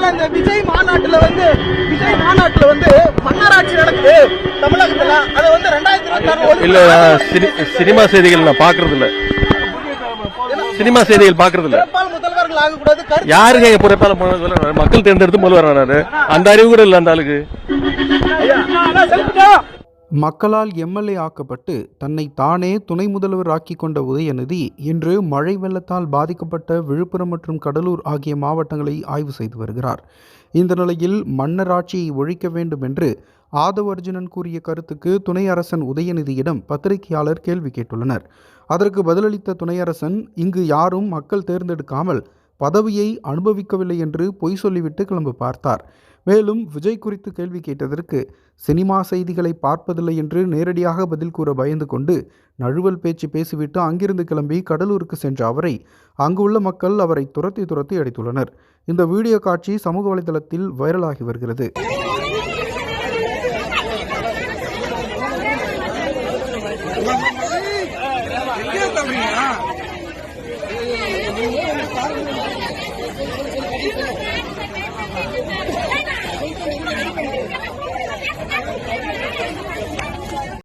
போல இந்த விஜய் மாநாட்டுல வந்து விஜய் மாநாட்டுல வந்து மன்னராட்சி நடக்குது தமிழகத்துல. அதை வந்து ரெண்டாயிரத்தி இருபத்தி இல்ல சினிமா செய்திகள் நான் பாக்குறது இல்ல சினிமா செய்திகள் பாக்குறது இல்ல யாருங்க புறப்பால? மக்கள் தேர்ந்தெடுத்து முதல்வர் ஆனாரு. அந்த அறிவு கூட இல்ல அந்த ஆளுக்கு? மக்களால் எம்எல்ஏ ஆக்கப்பட்டு தன்னை தானே துணை முதல்வர் ஆக்கி கொண்ட உதயநிதி இன்று மழை வெள்ளத்தால் பாதிக்கப்பட்ட விழுப்புரம் மற்றும் கடலூர் ஆகிய மாவட்டங்களை ஆய்வு செய்து வருகிறார். இந்த நிலையில் மன்னர் ஆட்சியை ஒழிக்க வேண்டும் என்று ஆதவ அர்ஜுனன் கூறிய கருத்துக்கு துணை அரசன் உதயநிதியிடம் பத்திரிகையாளர் கேள்வி கேட்டுள்ளனர். அதற்கு பதிலளித்த துணை அரசன் இங்கு யாரும் மக்கள் தேர்ந்தெடுக்காமல் பதவியை அனுபவிக்கவில்லை என்று பொய் சொல்லிவிட்டு கிளம்பு பார்த்தார். மேலும் விஜய் குறித்து கேள்வி கேட்டதற்கு சினிமா செய்திகளை பார்ப்பதில்லை என்று நேரடியாக பதில் கூற பயந்து கொண்டு நழுவல் பேச்சு பேசிவிட்டு அங்கிருந்து கிளம்பி கடலூருக்கு சென்ற அவரை அங்குள்ள மக்கள் அவரை துரத்தி துரத்தி அடித்துள்ளனர். இந்த வீடியோ காட்சி சமூக வலைதளத்தில் வைரலாகி வருகிறது. Yeah.